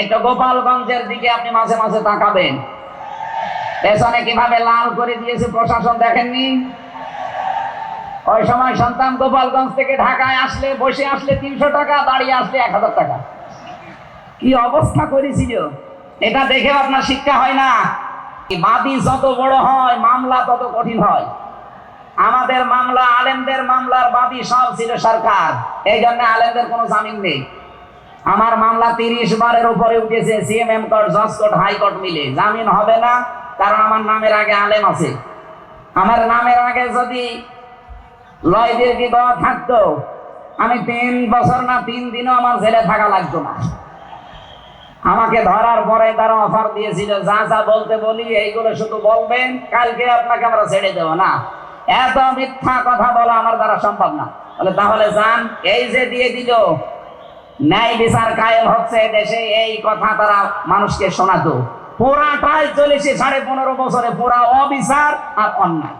একটু গোপালগঞ্জের দিকে আপনি মাঝে মাঝে তাকাবেন। পেছনে কীভাবে লাল করে দিয়েছে প্রশাসন দেখেননি? ওই সময় সন্তান গোপালগঞ্জ থেকে ঢাকায় আসলে, বসে আসলে তিনশো টাকা, দাঁড়িয়ে আসলে এক হাজার টাকা। কি অবস্থা করেছিল? এটা দেখে আপনার শিক্ষা হয় না। বাদী যত বড় হয়, মামলা তত কঠিন হয়। আমাদের মামলা, আলেমদের মামলার বাদী সব ছিল সরকার। এই জন্য আলেমদের কোনো জামিন নেই। আমার মামলা তিরিশ বারের উপরে উঠেছে সিএমএম কোর্ট জজ কোর্ট হাইকোর্ট মিলে। জামিন হবে না, কারণ আমার নামের আগে আলেম আছে। আমার নামের আগে যদি লয়দের বিবাহ থাকতো, আমি তিন বছর না, তিন দিনও আমার জেলে থাকা লাগতো না। আমাকে ধরার পরে তারা অফার দিয়েছিল, যা যা বলতে বলি, এইগুলো শুধু বলবেন, কালকে আপনাকে আমরা ছেড়ে দেবো না। এত মিথ্যা কথা বলা আমার দ্বারা সম্ভব না। তাহলে যান, এই যে দিয়ে দিল ন্যায় বিচার কায়েম হচ্ছে দেশে, এই কথা তারা মানুষকে শোনাতো। পুরাটাই চলেছে সাড়ে পনেরো বছরে, পুরা অবিচার আর অন্যায়।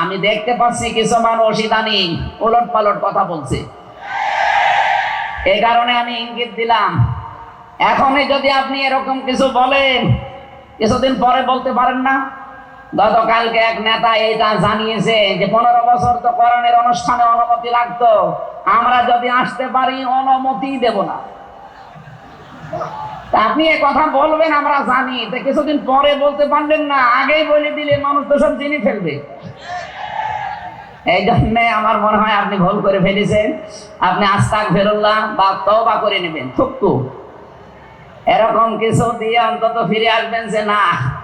আমি দেখতে পাচ্ছি কিছু মানুষ ইদানিং উলট পালট কথা বলছে। এই কারণে আমি ইঙ্গিত দিলাম, এখনই যদি আপনি এরকম কিছু বলেন, কিছুদিন পরে বলতে পারেন না। গতকালকে এক নেতা এটা জানিয়েছে যে পনেরো বছর তো করণের অনুষ্ঠানে অনুমতি লাগতো। আমরা যদি আসতে পারি, অনুমতি দেব না। আপনি এ কথা বলবেন, আমরা জানি। তো কিছুদিন পরে বলতে পারলেন না, আগেই বলে দিলে মানুষ তো সব চিনি ফেলবে। এই জন্যে আমার মনে হয় আপনি ভুল করে ফেলেছেন। আপনি আস্তাক ফেরুল্লাহ বা তবা করে নেবেন। থুকু। এরকম কিছু দিয়ে অন্তত ফিরে আসবেন যে না,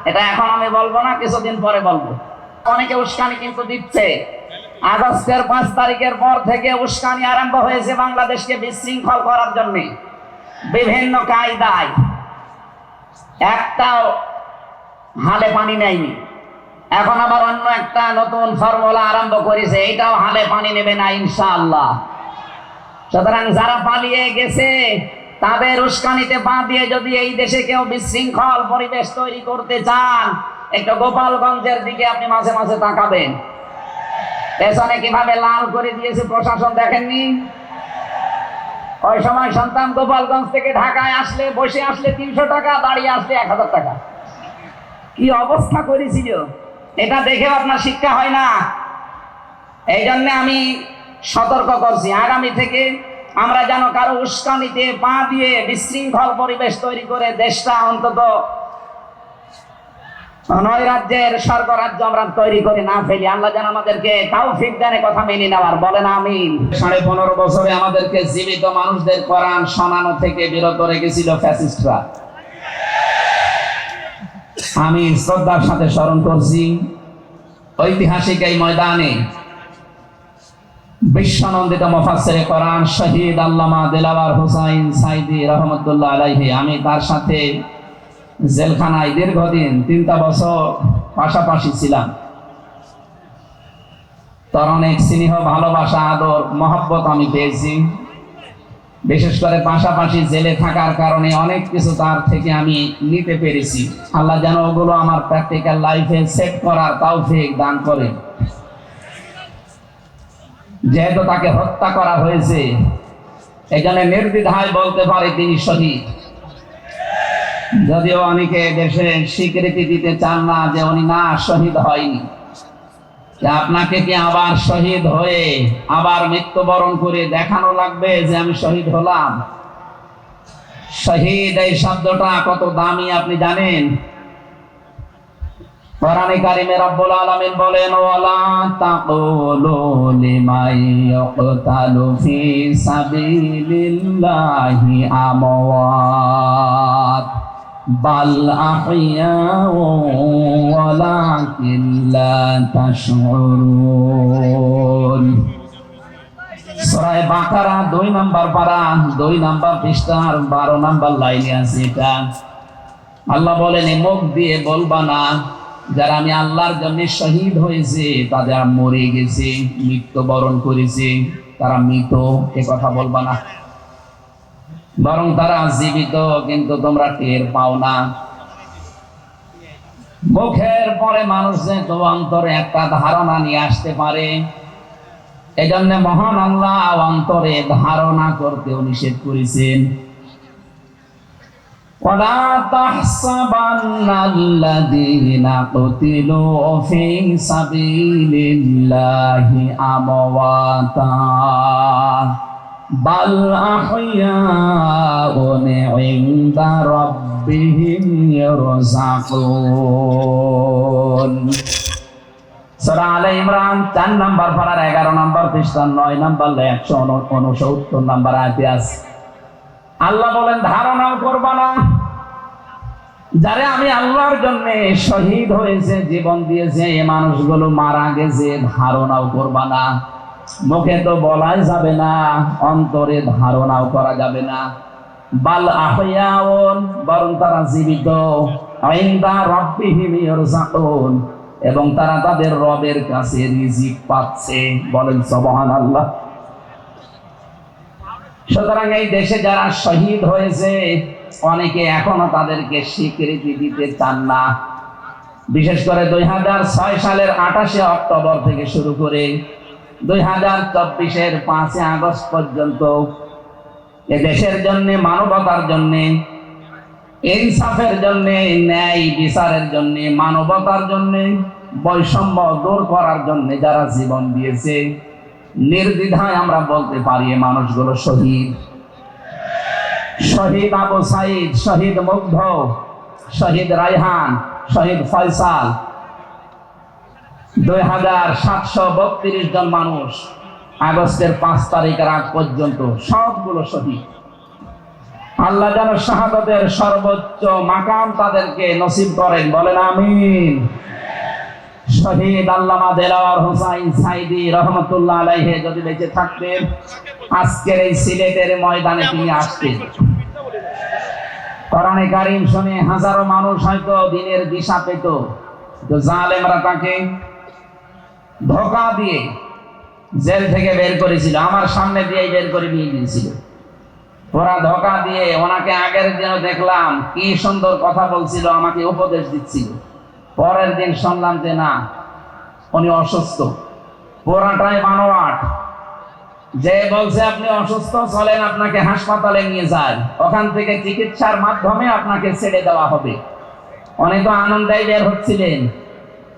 এটা এখন আমি বলব না, কিছুদিন পরে বলব। অনেকে উস্কানি কিন্তু দিচ্ছে। আগস্টের পাঁচ তারিখের পর থেকে উস্কানি আরম্ভ হয়েছে বাংলাদেশকে বিশৃঙ্খল করার জন্য। বিভিন্ন কায়দায়। একটাও হালে পানি নেয়নি। এখন আবার অন্য একটা নতুন ফর্মুলা আরম্ভ করেছে এটাও হালে পানি নেবে না ইনশাআল্লাহ। সুতরাং যারা পালিয়ে গেছে তাদের উস্কানিতে পা দিয়ে যদি এই দেশে কেউ বিশৃঙ্খল পরিবেশ তৈরি করতে চান, একটু গোপালগঞ্জের দিকে আপনি মাঝে মাঝে তাকাবেন। পেছনে কীভাবে লাল করে দিয়েছে প্রশাসন দেখেননি? ওই সময় সন্তান গোপালগঞ্জ থেকে ঢাকায় আসলে, বসে আসলে তিনশো টাকা দাঁড়িয়ে আসলে এক হাজার টাকা। কি অবস্থা করেছিল? এটা দেখে আপনার শিক্ষা হয় না। এই জন্য আমি সতর্ক করছি। আগামী থেকে আমরা যেন কারও উস্কানিতে পা দিয়ে বিশৃঙ্খল পরিবেশ তৈরি করে দেশটা অন্তত নয় রাজ্যের স্বর্গ রাজ্য আমরা তৈরি করে না ফেলি। আল্লাহ যেন আমাদেরকে তাও ফিক দেনে কথা মেনে নেওয়ার। বলেন আমি সাড়ে পনেরো বছরে আমাদেরকে জীবিত মানুষদের কোরআন শোনানো থেকে বিরত রেখেছিল ফ্যাসিস্টরা। আমি শ্রদ্ধার সাথে স্মরণ করছি, ঐতিহাসিক এই ময়দানে বিশ্বনন্দিত মফাসের কোরআন শহীদ আল্লামা দেলাওয়ার হুসাইন সাইদি রহমতুল্লাহ আলাইহি, আমি তার সাথে জেলখানায় দীর্ঘদিন তিনটা বছর পাশাপাশি ছিলাম। তার অনেক স্নেহ, ভালোবাসা, আদর, মহব্বত আমি পেয়েছি। বিশেষ করে পাশাপাশি জেলে থাকার কারণে অনেক কিছু তার থেকে আমি নিতে পেরেছি। আল্লাহ যেন ওগুলো আমার প্র্যাকটিক্যাল লাইফে সেট করার তৌফিক দান করে যেহেতু তাকে হত্যা করা হয়েছে এখানে জন্য নির্দ্বিধায় বলতে পারে তিনি শহীদ। যদিও অনেকে দেশে স্বীকৃতি দিতে চান না যে উনি না শহীদ হয়নি। আপনাকে কি আবার শহীদ হয়ে আবার মৃত্যুবরণ করে দেখানো লাগবে যে আমি শহীদ হলাম? শহীদ এই শব্দটা কত দামি আপনি জানেন? কোরআনে কারিমে রব্বুল আলামিন বলেন, ওয়ালা তাকুলু লিমাই ইয়াকতালু ফি সাবিলিল্লাহি আমওয়াত, বাল আহইয়াউ ওয়ালাকিন লা তাশউরুন। সূরা বাকারা দুই নাম্বার পারা, দুই নাম্বার পৃষ্ঠার বারো নাম্বার লাইনে আছে এটা। আল্লাহ বলেন মুখ দিয়ে বলবা না যারা আমি আল্লাহর জন্য শহীদ হয়েছে, তাদের মরে গেছে, মৃত্যুবরণ করেছে, তারা মৃত, এ কথা বলবা না। বরং তারা জীবিত, কিন্তু তোমরা টের পাও না। মুখের পরে মানুষ যে অন্তরে একটা ধারণা নিয়ে আসতে পারে, এজন্য মহান আল্লাহ অন্তরে ধারণা করতেও নিষেধ করেছেন। ولا تحسبن الذين قتلوا في سبيل الله أمواتا بل أحياء عند ربهم يرزقون সূরা আলে ইমরান চার নাম্বার পারার এগারো নাম্বার পৃষ্ঠা নয় নাম্বার একশো উনসত্তর নাম্বার আয়াতে আছে আল্লাহ বলেন ধারণাও করবা না। যারা আমি আল্লাহর জন্য শহীদ হয়েছে, জীবন দিয়েছে এই মানুষগুলো মারা গেছে, ধারণাও করবা না। মুখে তো বলাই যাবে না, অন্তরে ধারণাও করা যাবে না। বাল আহয়াউন বরং তারা জীবিত। ইনদা রাব্বিহিম ইয়ারযাকুন এবং তারা তাদের রবের কাছে রিজিক পাচ্ছে। বলেন, সুবহানাল্লাহ। সুতরাং এই দেশে যারা শহীদ হয়েছে, অনেকে এখনও তাদেরকে স্বীকৃতি দিতে চান না। বিশেষ করে দুই হাজার ছয় সালের আঠাশে অক্টোবর থেকে শুরু করে দুই হাজার চব্বিশের পাঁচই আগস্ট পর্যন্ত এ দেশের জন্য, মানবতার জন্য, ইনসাফের জন্য, ন্যায় বিচারের জন্য, মানবতার জন্য, বৈষম্য দূর করার জন্য যারা জীবন দিয়েছে নির্দ্বিধায় আমরা বলতে পারি মানুষগুলো শহীদ। শহীদ আবু সাইদ, শহীদ মুগ্ধ, শহীদ রায়হান, শহীদ ফয়সাল। দুই হাজার সাতশো বত্রিশ জন মানুষ আগস্টের পাঁচ তারিখের আগ পর্যন্ত সবগুলো শহীদ। আল্লাহ যেন শাহাদতের সর্বোচ্চ মাকাম তাদেরকে নসিব করেন, বলেন আমিন। শহীদ আল্লামা দেলাওয়ার হোসাইন সাইদি রহমতুল্লাহ আলাইহে যদি বেঁচে থাকতেন, আজকের এই সিলেটের ময়দানে তিনি আসতেন। কোরআনে কারিম শুনে হাজারো মানুষ হয়তো দিনের দিশা পেত তো জালেমরা তাকে ধোকা দিয়ে জেল থেকে বের করেছিল, আমার সামনে দিয়ে বের করে নিয়ে গিয়েছিল। ওরা ধোকা দিয়ে ওনাকে আগের দিনও দেখলাম, কি সুন্দর কথা বলছিল, আমাকে উপদেশ দিচ্ছিল। পরের দিন শুনলাম যে না, উনি অসুস্থ। পুরাটাই বানোয়াট যে বলছে আপনি অসুস্থ, চলেন আপনাকে হাসপাতালে নিয়ে যান। ওখান থেকে চিকিৎসার মাধ্যমে আপনাকে ছেড়ে দেওয়া হবে। উনি তো আনন্দাই বের হচ্ছিলেন।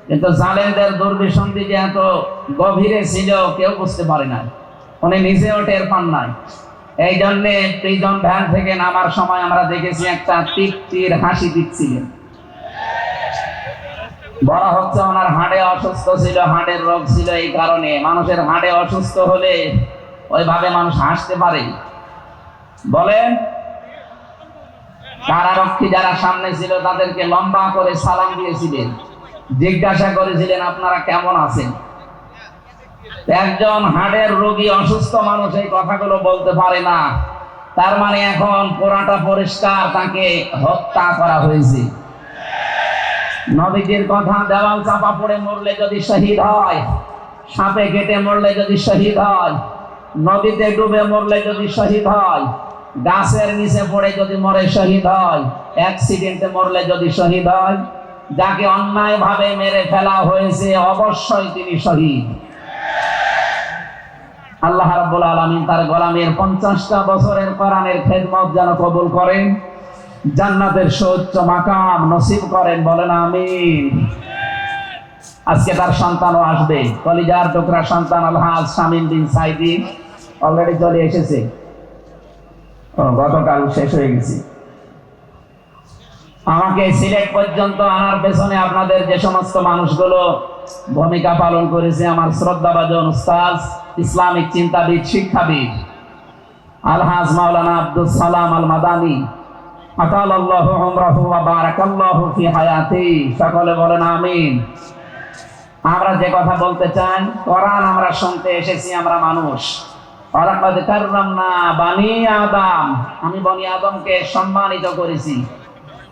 কিন্তু জালেনদের দুর্বিসন্ধি যে এত গভীরে ছিল, কেউ বুঝতে পারে না। উনি নিজেও টের পান নাই। এই জন্যে প্রিজন ভ্যান থেকে নামার সময় আমরা দেখেছি একটা তৃপ্তির হাসি দিচ্ছিলেন। বলা হচ্ছে ওনার হাড়ে অসুস্থ ছিল হাড়ের রোগ ছিল এই কারণে। মানুষের হাড়ে অসুস্থ হলে ওইভাবে মানুষ হাসতে পারে। বলেন কারারক্ষী যারা সামনে ছিল, তাদেরকে লম্বা করে সালাম দিয়েছিলেন। জিজ্ঞাসা করেছিলেন, আপনারা কেমন আছেন? একজন হাড়ের রোগী অসুস্থ মানুষ এই কথাগুলো বলতে পারে না। তার মানে এখন পোড়াটা পরিষ্কার, তাকে হত্যা করা হয়েছে। নবীজির কথা দেওয়াল চাপা পড়ে মরলে যদি শহীদ হয়, সাপে কেটে মরলে যদি শহীদ হয়, নদীতে ডুবে মরলে যদি শহীদ হয়, গাছের নিচে পড়ে যদি মরে শহীদ হয় অ্যাক্সিডেন্টে মরলে যদি শহীদ হয়, যাকে অন্যায় ভাবে মেরে ফেলা হয়েছে, অবশ্যই তিনি শহীদ। আল্লাহ রাব্বুল আলামিন তার গোলামের পঞ্চাশটা বছরের কোরআনের খেদমত যেন কবুল করেন। জান্নাতের সৌচ্চ মাকাম নসিব করেন, বলেন আমিন। আজকে তার সন্তানও আসবে। কলিজার টুকরা সন্তান আলহাজ শামিন বিন সাইদি অলরেডি চলে এসেছে। গতকাল শেষ হয়ে গেছে। আমাকে সিলেট পর্যন্ত আনার পেছনে আপনাদের যে সমস্ত মানুষগুলো ভূমিকা পালন করেছে, আমার শ্রদ্ধাভাজন উস্তাজ, ইসলামিক চিন্তাবিদ, শিক্ষাবিদ, আলহাজ মাওলানা আব্দুল সালাম আল মাদানী আতাল আল্লাহু উমরাহু ওয়া বারাকাল্লাহু ফি হায়াতি। সকলে বলেন আমিন। আমরা যে কথা বলতে চাই, কোরআন আমরা শুনতে এসেছি, আমরা মানুষ। ওয়ালাকাদ কাররামনা বানি আদম। আমি বনি আদমকে সম্মানিত করেছি।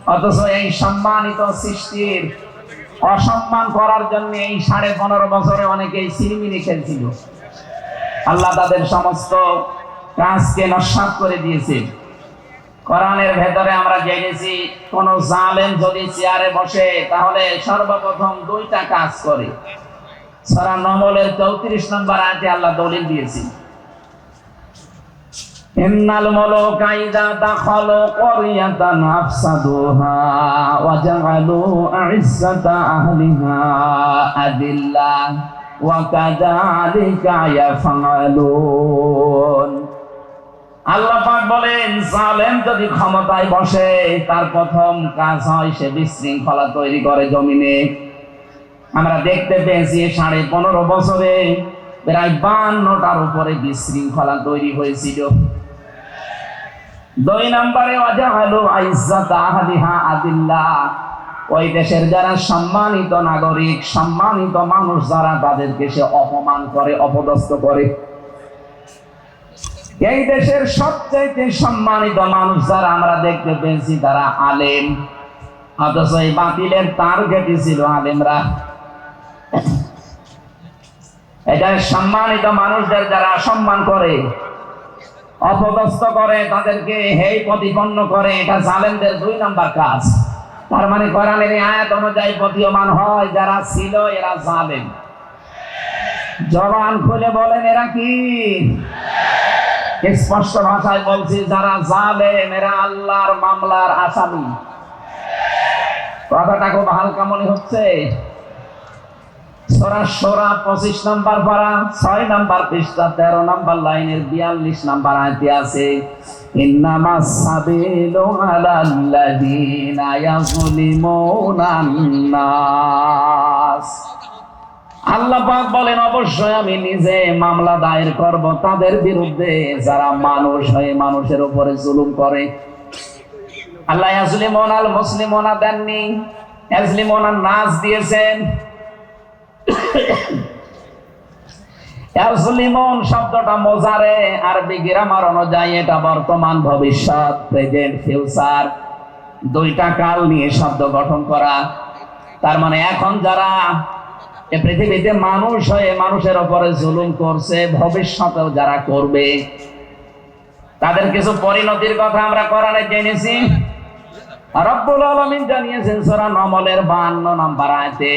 অথচ এই সম্মানিত সৃষ্টির অসম্মান করার জন্য এই সাড়ে পনেরো বছরে অনেকেই সিরিমিনি খেলছিল। আল্লাহ তাদের সমস্ত কাজকে নস্বাত করে দিয়েছে। কোরআনের ভেতরে আমরা জেনেছি, কোন জালেম যদি চেয়ারে বসে, তাহলে সর্বপ্রথম দুইটা কাজ করে। সরা নমলের চৌত্রিশ নম্বর আয়তে আল্লাহ দলিল দিয়েছি ইন্নাল আফসাদুহা ওয়া জাআলু আহলিহা আদিল্লা ওয়া কাযালিকা ইয়াফআলুন। আল্লাহ পাক বলেন, জালেম যদি ক্ষমতায় বসে, তার প্রথম কাজ হয় সে বিশৃঙ্খলা তৈরি করে জমিনে। আমরা দেখতে পেয়েছি সাড়ে পনেরো বছরে প্রায় বান্নটার উপরে বিশৃঙ্খলা তৈরি হয়েছিল। দুই নম্বরে অজাহালু আদিল্লাহ। ওই দেশের যারা সম্মানিত নাগরিক, সম্মানিত মানুষ, যারা তাদেরকে সে অপমান করে, অপদস্থ করে। এই দেশের সবচেয়ে সম্মানিত মানুষ যারা আমরা দেখতে পেয়েছি তারা আলেম। অথচ এই বাতিলের টার্গেটই ছিল আলেমরা। এটা সম্মানিত মানুষদের যারা সম্মান করে, অপদস্থ করে, তাদেরকে হেই প্রতিপন্ন করে, এটা জালেমদের দুই নাম্বার কাজ। তার মানে কোরআনের আয়াত অনুযায়ী প্রতীয়মান হয়, যারা ছিল এরা জালেম। জবান খুলে বলেন, এরা কি? স্পষ্ট ভাষায় বলছি, যারা জালেম, এরা আল্লাহর মামলার আসামি। কথাটা খুব হালকা মনে হচ্ছে। সোরা সোরা পঁচিশ নাম্বার পারা, ছয় নাম্বার পৃষ্ঠা, তেরো নাম্বার লাইনের বিয়াল্লিশ নাম্বার আয়তে আছে নাস। আল্লাহ পাক বলেন, অবশ্যই আমি নিজে মামলা দায়ের করব। তাদের বিরুদ্ধে যারা মানুষ হয়ে, মানুষের উপরে জুলুম করে। আল্লাহ ইয়াজলিমুন আল মুসলিমুনা দেননি। ইয়াজলিমুন নাস দিয়েছেন। ইয়াজলিমুন শব্দটা মোজারে আরবি গ্রামার অনুযায়ী এটা বর্তমান ভবিষ্যৎ প্রেজেন্ট ফিউচার দুইটা কাল নিয়ে শব্দ গঠন করা। তার মানে এখন যারা পৃথিবীতে মানুষ হয়ে মানুষের উপরে জুলুম করছে, ভবিষ্যতেও যারা করবে। তাদের কিছু পরিণতির কথা আমরা কোরআনে জেনেছি। রব্বুল আলামিন জানিয়েছেন সূরা নমলের 52 নাম্বার আয়াতে,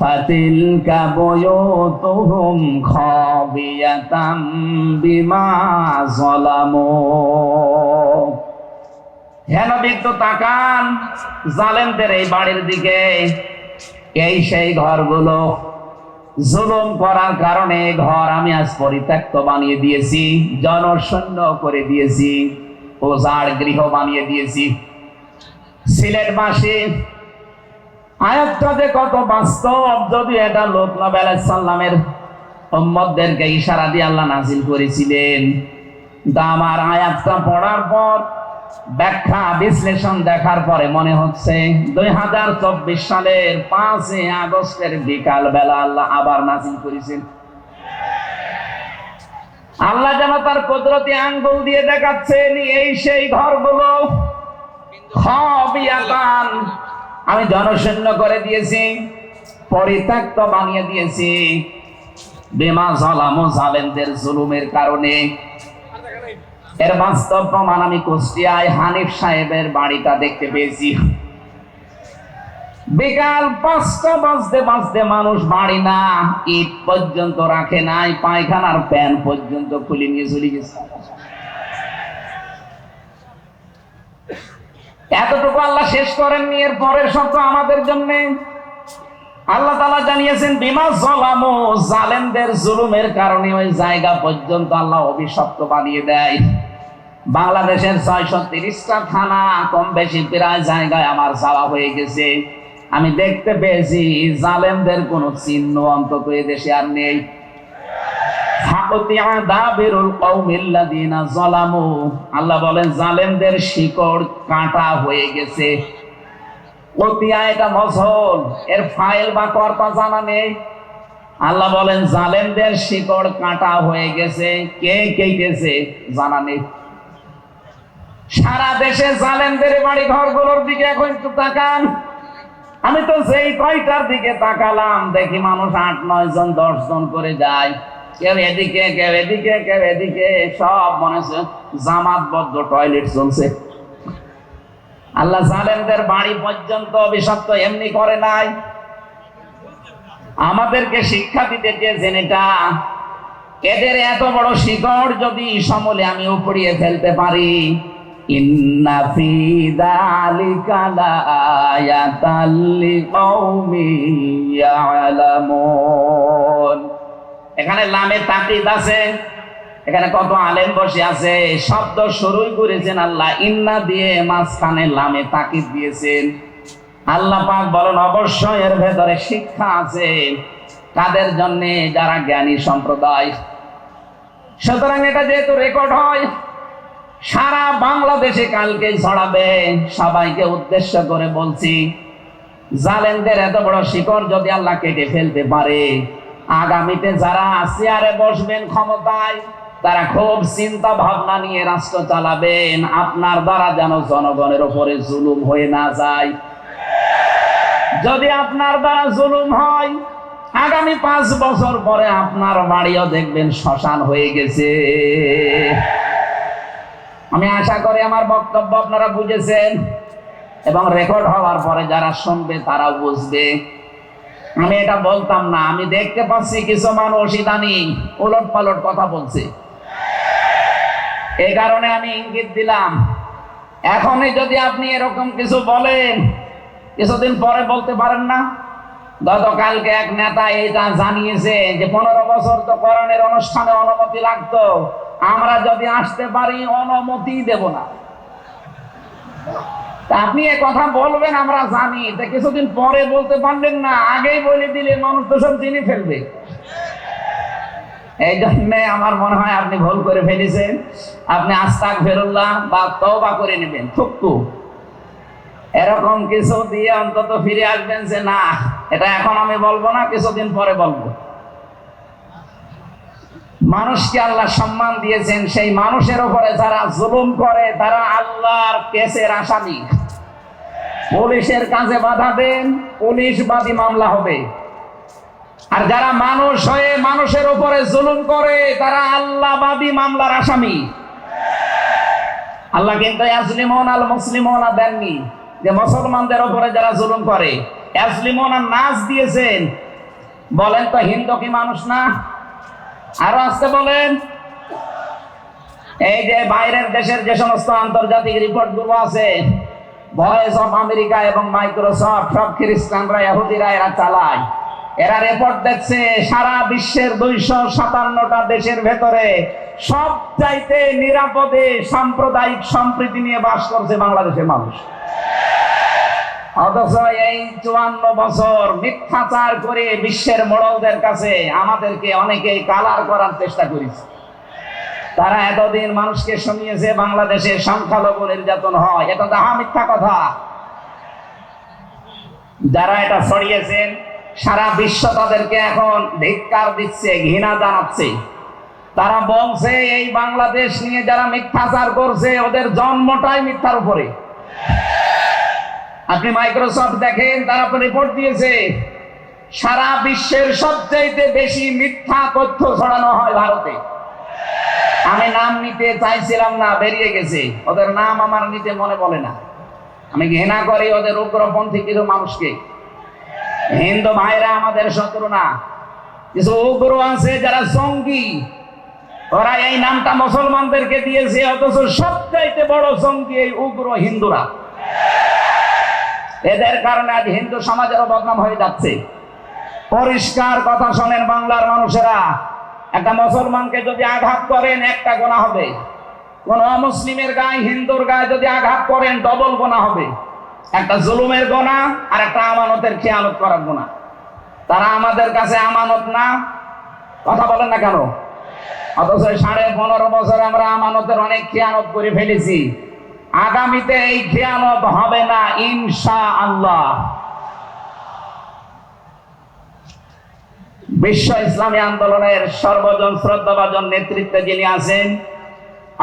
ফাতিলকা বুয়ুতুহুম খাবিয়াতাম বিমা যালামু। হেন বিদ্যুৎ তাকান জালেমদের এই বাড়ির দিকে। এই সেই ঘরগুলো জুলুম করার কারণে ঘর আমি আজ পরিত্যক্ত বানিয়ে দিয়েছি, জনশূন্য করে দিয়েছি ওজাড় গৃহ বানিয়ে দিয়েছি। সিলেট মাসে যে কত বাস্তব, যদি এটা লোক নবী আলাইহিস সালামের ইশারা দিয়ে আল্লাহ নাজিল করেছিলেন। তা আমার আয়াতটা পড়ার পর ব্যাখ্যা, বিশ্লেষণ দেখার পরে মনে হচ্ছে দুই হাজার চব্বিশ সালের পাঁচই আগস্টের বিকাল বেলা আল্লাহ আবার নাজিল করেছেন। আল্লাহ যেন তার কুদরতি আঙ্গুল দিয়ে দেখাচ্ছেন, এই সেই ঘরগুলো। আমি জনশূন্য করে দিয়েছি, পরিত্যক্ত বানিয়ে দিয়েছি। বেমা জলাম জালেমদের জুলুমের কারণে এর বাস্তব প্রমাণ আমি কুষ্টিয়ায় হানিফ সাহেবের বাড়িটা দেখতে পেয়েছি। বিকাল পাঁচটা বাজতে বাজতে মানুষ বাড়ি না ঈদ পর্যন্ত রাখে নাই, পায়খানার প্যান পর্যন্ত খুলে নিয়ে চলে গেছে। এতটুকু আল্লাহ শেষ করেননি, এর পরের শব্দ আমাদের জন্য। আল্লাহ তালা জানিয়েছেন, বিমা জলামো জালেমদের জুলুমের কারণে ওই জায়গা পর্যন্ত আল্লাহ অভিশপ্ত বানিয়ে দেয়। বাংলাদেশের ছয়শো তিরিশটা থানা কম বেশি প্রায় জায়গায় আমার যাওয়া হয়ে গেছে। আমি দেখতে পেয়েছি, জালেমদের কোন চিহ্ন অন্তত দেশে আর নেই। আল্লাহ বলেন, জালেমদের শিকড় কাটা হয়ে গেছে। এটা মজল এর ফাইল বা কর্তা জানা নেই। আল্লাহ বলেন, জালেমদের শিকড় কাটা হয়ে গেছে। কে কেটেছে জানা নেই। সারা দেশে জালেমদের বাড়ি ঘরগুলোর দিকে এখন একটু তাকান। আমি তো যেই কয়টার দিকে তাকালাম, দেখি মানুষ আট, নয় জন, দশ জন করে যায়। কেউ এদিকে কেউ এদিকে কেউ এদিকে, সব মনে হচ্ছে জামাতবদ্ধ টয়লেট চলছে। আল্লাহ জালেমদের বাড়ি পর্যন্ত অভিশপ্ত এমনি করে নাই। আমাদেরকে শিক্ষা দিতে চেয়েছেন এটা এদের এত বড় শিকড় যদি সমলে আমি উপড়িয়ে ফেলতে পারি ফি যালিকা লাআয়াতাল লিকাউমিন ইয়ালামুন। এখানে লামে তাকিদ আছে, এখানে কত আলেম বসে আছে, শব্দ শুরুই করেছেন আল্লাহ, ইন্না দিয়ে মাঝখানে লামে তাকিদ দিয়েছেন। আল্লাহ পাক বলেন, অবশ্যই এর ভেতরে শিক্ষা আছে, কাদের জন্য, যারা জ্ঞানী সম্প্রদায়। সুতরাং এটা যেহেতু রেকর্ড হয় সারা বাংলাদেশে কালকে ছড়াবে। সবাইকে উদ্দেশ্য করে বলছি জালেনদের এত বড় শিকড় যদি আল্লাহ কেটে ফেলতে পারে, আগামীতে যারা চেয়ারে বসবেন ক্ষমতায়, তারা খুব চিন্তা ভাবনা নিয়ে রাষ্ট্র চালাবেন। আপনার দ্বারা যেন জনগণের উপরে জুলুম হয়ে না যায়। যদি আপনার দ্বারা জুলুম হয়, আগামী পাঁচ বছর পরে আপনার বাড়িও দেখবেন শ্মশান হয়ে গেছে। আমি আশা করি আমার বক্তব্য আপনারা বুঝেছেন এবং রেকর্ড হওয়ার পরে যারা শুনবে তারাও বুঝবে। আমি এটা বলতাম না, আমি দেখতে পাচ্ছি কিছু মানুষ ইদানিং উলট পালট কথা বলছে। এই কারণে আমি ইঙ্গিত দিলাম, এখনই যদি আপনি এরকম কিছু বলেন, কিছুদিন পরে বলতে পারেন না। গতকালকে এক নেতা এটা জানিয়েছে যে পনেরো বছর তো করণের অনুষ্ঠানে অনুমতি লাগতো। আমরা যদি আসতে পারি, অনুমতি দেব না। আপনি এ কথা বলবেন, আমরা জানি। তা কিছুদিন পরে বলতে পারলেন না, আগেই বলে দিলে মানুষ তো সব চিনি ফেলবে। এই জন্য আমার মনে হয় আপনি ভুল করে ফেলেছেন। আপনি আস্তাক ফেরুল্লাহ বা তওবা করে নেবেন, থুকু এরকম কিছু দিয়ে অন্তত ফিরে আসবেন যে, না, এটা এখন আমি বলব না, কিছুদিন পরে বলব। মানুষকে আল্লাহ সম্মান দিয়েছেন? সেই মানুষের উপরে যারা জুলুম করে, তারা আল্লাহর কেসের আসামি। পুলিশের কাজে বাধা দেন পুলিশ বাদী মামলা হবে। আর যারা মানুষ হয়ে মানুষের উপরে জুলুম করে, তারা আল্লাহ বাদী মামলার আসামি। আল্লাহ কিন্তু আসলিমন আল মুসলিমনা দেননি যে মুসলমানদের উপরে যারা জুলুম করে। আসলিমনা নাচ দিয়েছেন। বলেন তো হিন্দু কি মানুষ না? আরও আসতে বলেন। এই যে বাইরের দেশের যে সমস্ত আন্তর্জাতিক রিপোর্টগুলো আছে ভয়েস অফ আমেরিকা এবং মাইক্রোসফট সব খ্রিস্টানরা, ইহুদিরা এরা চালায়। এরা রিপোর্ট দেখছে, সারা বিশ্বের দুইশো সাতান্নটা দেশের ভেতরে সব চাইতে নিরাপদে সাম্প্রদায়িক সম্প্রীতি নিয়ে বাস করছে বাংলাদেশের মানুষ। অথচ এই চুয়ান্ন বছর মিথ্যাচার করে বিশ্বের মোড়লদের কাছে আমাদেরকে অনেকে কালার করার চেষ্টা করেছে। তারা এতদিন মানুষকে শুনিয়েছে বাংলাদেশে সংখ্যালঘু নির্যাতন হয়। এটা তাহা মিথ্যা কথা। যারা এটা ছড়িয়েছেন, সারা বিশ্ব তাদেরকে এখন ধিক্কার দিচ্ছে, ঘৃণা জানাচ্ছে। তারা বলছে, এই বাংলাদেশ নিয়ে যারা মিথ্যাচার করছে, ওদের জন্মটাই মিথ্যার উপরে। আপনি মাইক্রোসফট দেখেন, তারা রিপোর্ট দিয়েছে। সারা বিশ্বের সবচাইতে বেশি মিথ্যা তথ্য ছড়ানো হয় ভারতে। আমি নাম নিতে চাইছিলাম না, বেরিয়ে গেছে। ওদের নাম আমার নিতে মনে বলে না। আমি ঘৃণা করি ওদের উগ্রপন্থী কিছু মানুষকে। হিন্দু ভাইরা আমাদের শত্রু না। কিছু উগ্র আছে যারা জঙ্গি ওরা এই নামটা মুসলমানদেরকে দিয়েছে, অথচ সবচাইতে বড় সঙ্গী এই উগ্র হিন্দুরা। এদের কারণে আজ হিন্দু সমাজেরও বদনাম হয়ে যাচ্ছে। পরিষ্কার কথা শোনেন বাংলার মানুষেরা। একটা মুসলমানকে যদি আঘাত করেন, একটা গোনা হবে। কোন অমুসলিমের গায়ে, হিন্দুর গায়ে যদি আঘাত করেন ডবল গোনা হবে। একটা জুলুমের গোনা আর একটা আমানতের খেয়ালত করার গোনা। তারা আমাদের কাছে আমানত না। কথা বলেন না কেন? অথচ সাড়ে পনেরো বছর আমরা আমানতের অনেক খেয়ানত করে ফেলেছি। আগামীতে এই খেয়ানত হবে না ইনশা আল্লাহ বিশ্ব ইসলামী আন্দোলনের সর্বজন শ্রদ্ধাভাজন নেতৃত্বে যিনি আছেন,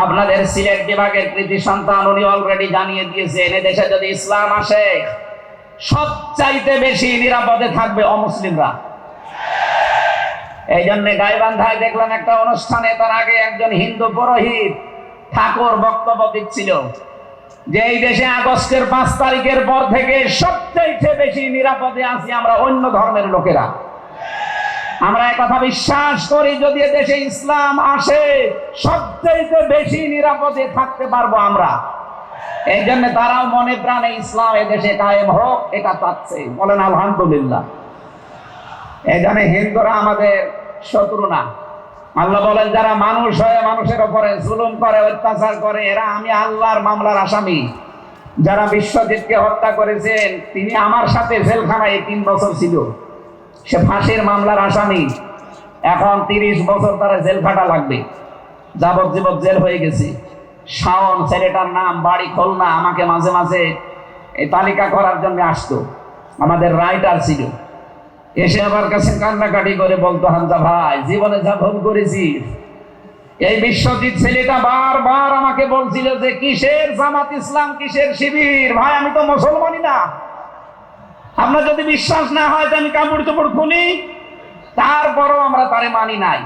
আপনাদের সিলেট বিভাগের কৃতি সন্তান, উনি অলরেডি জানিয়ে দিয়েছেন দেশে যদি ইসলাম আসে, সবচাইতে বেশি নিরাপদে থাকবে অমুসলিমরা। এই জন্য গাইবান্ধায় দেখলাম একটা অনুষ্ঠানে তার আগে একজন হিন্দু পুরোহিত ঠাকুর বক্তব্য দিচ্ছিল। যে এই দেশে আগস্টের পাঁচ তারিখের পর থেকে সবচাইতে বেশি নিরাপদে আছি আমরা অন্য ধর্মের লোকেরা। আমরা কথা বিশ্বাস করি, যদি দেশে ইসলাম আসে সবচেয়ে বেশি নিরাপদে থাকতে পারব আমরা। এই জন্য তারাও মনে প্রাণে ইসলাম দেশে কায়েম হোক, এটা চাচ্ছে। বলেন, আলহামদুলিল্লাহ। এই জন্য হিন্দুরা আমাদের শত্রু না। আল্লাহ বলেন, যারা মানুষ হয়ে মানুষের উপরে জুলুম করে, অত্যাচার করে, এরা আমি আল্লাহর মামলার আসামি। যারা বিশ্বজিৎকে হত্যা করেছেন, তিনি আমার সাথে জেলখানায় তিন বছর ছিল। সে ফাঁসির মামলার আসামি। এখন তিরিশ বছর তারা জেল খাটা লাগবে। যাবজ্জীবন জেল হয়ে গেছে। শাওন, ছেলেটার নাম, বাড়ি, খুলনা, আমাকে মাঝে মাঝে এই তালিকা করার জন্য আসতো। আমাদের রাইটার ছিল। এসে আমার কাছে কান্নাকাটি করে বলতো, হামজা ভাই, জীবনে যা ভুল করেছি, এই বিশ্বজিৎ ছেলেটা বারবার আমাকে বলছিল যে কিসের জামাত ইসলাম, কিসের শিবির? ভাই, আমি তো মুসলমানই না। আপনার যদি বিশ্বাস না হয় যে আমি কাপড় চোপড় খুলি তারপরও আমরা তারে মানি নাই।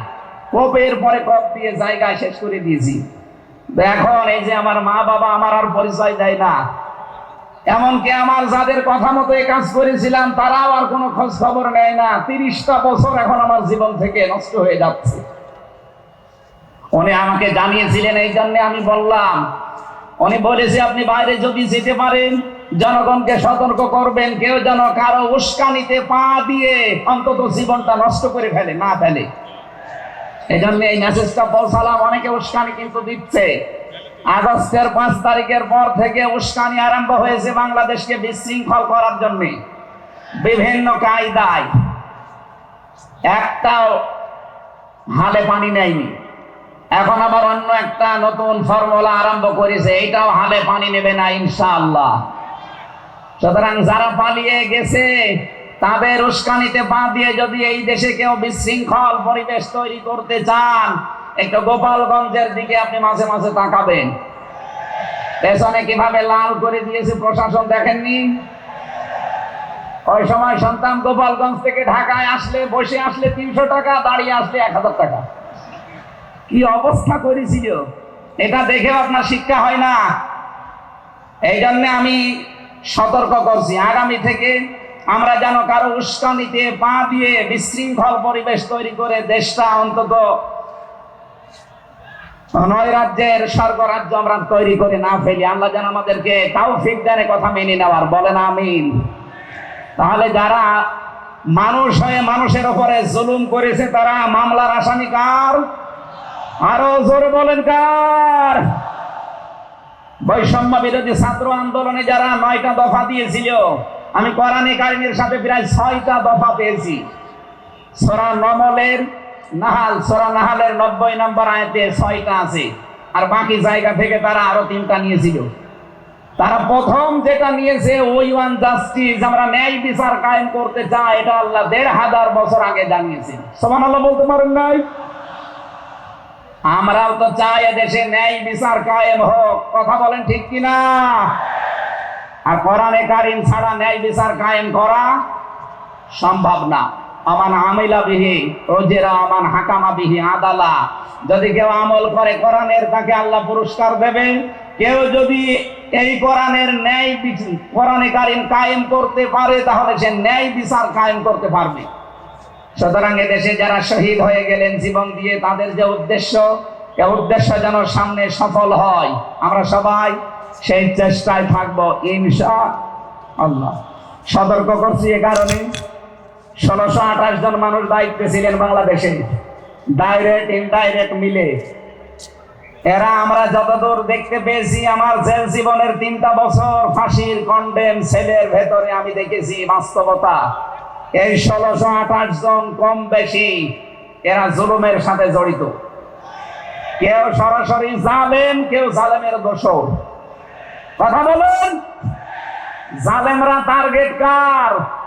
কোপের পরে কপ দিয়ে জায়গায় শেষ করে দিয়েছি। তো এখন এই যে আমার মা বাবা আমার আর পরিচয় দেয় না। এমনকি আমার যাদের কথা মতো এই কাজ করেছিলাম, তারাও আর কোনো খোঁজ খবর নেয় না। তিরিশটা বছর এখন আমার জীবন থেকে নষ্ট হয়ে যাচ্ছে। উনি আমাকে জানিয়েছিলেন, এই জন্য আমি বললাম, উনি বলেছে, আপনি বাইরে যদি যেতে পারেন, জনগণকে সতর্ক করবেন, কেউ যেন কারও উস্কানিতে পা দিয়ে অন্তত জীবনটা নষ্ট করে ফেলে, না ফেলে। এই জন্য এই মেসেজটা পৌঁছালাম। অনেকে উস্কানি কিন্তু দিচ্ছে। আগস্টের পাঁচ তারিখের পর থেকে উস্কানি আরম্ভ হয়েছে বাংলাদেশকে বিশৃঙ্খল করার জন্য। বিভিন্ন কায়দায়। একটাও হালে পানি নেয়নি। এখন আবার অন্য একটা নতুন ফর্মুলা আরম্ভ করেছে, এইটাও হালে পানি নেবে না ইনশাআল্লাহ। সুতরাং যারা পালিয়ে গেছে, তাদের উস্কানিতে পা দিয়ে যদি এই দেশে কেউ বিশৃঙ্খল পরিবেশ তৈরি করতে চান একটু গোপালগঞ্জের দিকে আপনি মাঝে মাঝে তাকাবেন। পেছনে কীভাবে লাল করে দিয়েছে প্রশাসন দেখেননি? ওই সময় সন্তান গোপালগঞ্জ থেকে ঢাকায় আসলে, বসে আসলে তিনশো টাকা, দাঁড়িয়ে আসলে এক হাজার টাকা। কি অবস্থা করেছিল? এটা দেখেও আপনার শিক্ষা হয় না। এই জন্য আমি সতর্ক করছি। আগামী থেকে আমরা যেন কারও উস্কানিতে পা দিয়ে বিশৃঙ্খল পরিবেশ তৈরি করে দেশটা অন্তত নয় রাজ্যের স্বর্গরাজ্য আমরা তৈরি করে না ফেলি। আল্লাহ যেন আমাদেরকে তাও ফিক দেনে কথা মেনে নেওয়ার। বলেন আমিন। তাহলে যারা মানুষ হয়ে মানুষের উপরে জুলুম করেছে, তারা মামলার আসামি কার? আরও জোরে বলেন কার? বৈষম্য বিরোধী ছাত্র আন্দোলনে যারা নয়টা দফা দিয়েছিল, আমি কোরআনে কারিমের সাথে প্রায় ছয়টা দফা পেয়েছি। সোরা নমলের নাহাল, সোরা নাহালের নব্বই নম্বর আয়তে ছয়টা আছে। আর বাকি জায়গা থেকে তারা আরও তিনটা নিয়েছিল। তারা প্রথম যেটা নিয়েছে, ওই ওয়ান জাস্টিস, আমরা ন্যায় বিচার কায়েম করতে চাই, এটা আল্লাহ দেড় হাজার বছর আগে জানিয়েছেন। সমান আল্লাহ বলতে পারেন নাই? আমরাও তো চাই দেশে ন্যায় বিচার কায়েম হোক। কথা বলেন ঠিক কিনা? আর কোরআনে কারিম ছাড়া ন্যায় বিচার কায়েম করা সম্ভব না। আমান আমিলা বিহি, রোজেরা আমান হাকামা বিহি আদালা। যদি কেউ আমল করে কোরআনের, তাকে আল্লাহ পুরস্কার দেবে। কেউ যদি এই কোরআনের ন্যায় কোরআনে কারিম কায়েম করতে পারে, তাহলে সে ন্যায় বিচার কায়েম করতে পারবে। সুতরাং এদেশে যারা শহীদ হয়ে গেলেন, জীবন দিয়ে তাদের যে উদ্দেশ্য, এ উদ্দেশ্য যেন সামনে সফল হয়। আমরা সবাই সেই চেষ্টায় থাকব, ইনশা আল্লাহ। সতর্ক করছি এ কারণে। ষোলোশো আঠাশ জন মানুষ দায়িত্বে ছিলেন বাংলাদেশে। ডাইরেক্ট ইনডাইরেক্ট মিলে। এরা আমরা যতদূর দেখতে পেয়েছি, আমার জেল জীবনের তিনটা বছর ফাঁসির কন্ডেম সেলের ভেতরে আমি দেখেছি বাস্তবতা। এই ষোলোশো আঠাশ জন কম বেশি এরা জুলুমের সাথে জড়িত। কেউ সরাসরি জালেম, কেউ জালেমের দোষর। কথা বলুন? জালেমরা টার্গেট কার?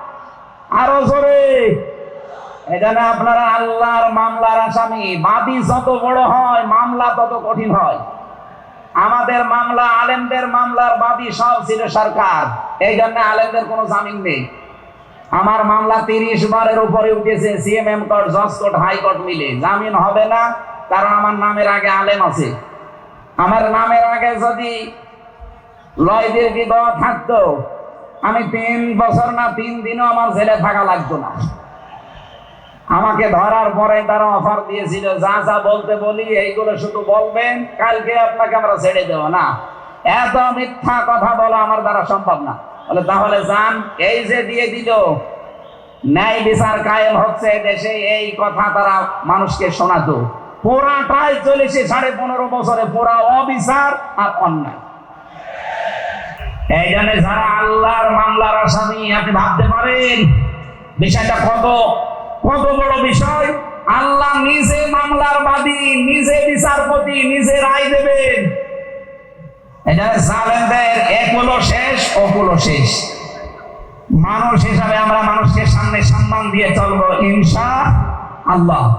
আরও জোরে। এখানে আপনারা আল্লাহর মামলার আসামি। বাদী যত বড় হয়, মামলা তত কঠিন হয়। আমাদের মামলা, আলেমদের মামলার বাদী সব ছিল সরকার। এই জন্য আলেমদের কোনো জামিন নেই। আমার মামলা তিরিশ বারের উপরে উঠেছে, সিএমএম কোর্ট জজ কোর্ট হাইকোর্ট মিলে। জামিন হবে না, কারণ আমার নামের আগে আলেম আছে। আমার নামের আগে যদি লয়দের বিবাহ থাকতো আমি তিন বছর না তিন দিনও আমার জেলে থাকা লাগতো না। আমাকে ধরার পরে তারা অফার দিয়েছিল, যা যা বলতে বলি, এইগুলো শুধু বলবেন, কালকে আপনাকে আমরা ছেড়ে দেবো না। এত মিথ্যা কথা বলা আমার দ্বারা সম্ভব না। বলে, তাহলে যান, এই যে দিয়ে দিল, ন্যায় বিচার কায়েম হচ্ছে দেশে, এই কথা তারা মানুষকে শোনাতো। পুরাটাই চলেছে সাড়ে পনেরো বছরে পুরা অবিচার আর অন্যায়। এই জন্য যারা আল্লাহর মামলার আসামি, আপনি ভাবতে পারেন, বিষয়টা কত? কত বড় বিষয়? আল্লাহ নিজে মামলার বাদী, নিজে বিচারপতি, নিজে রায় দেবেন। জন্য জালেমদের এক হলো শেষ ও শেষ। মানুষ হিসাবে আমরা মানুষকে সামনে সম্মান দিয়ে চলবো, ইনশা আল্লাহ।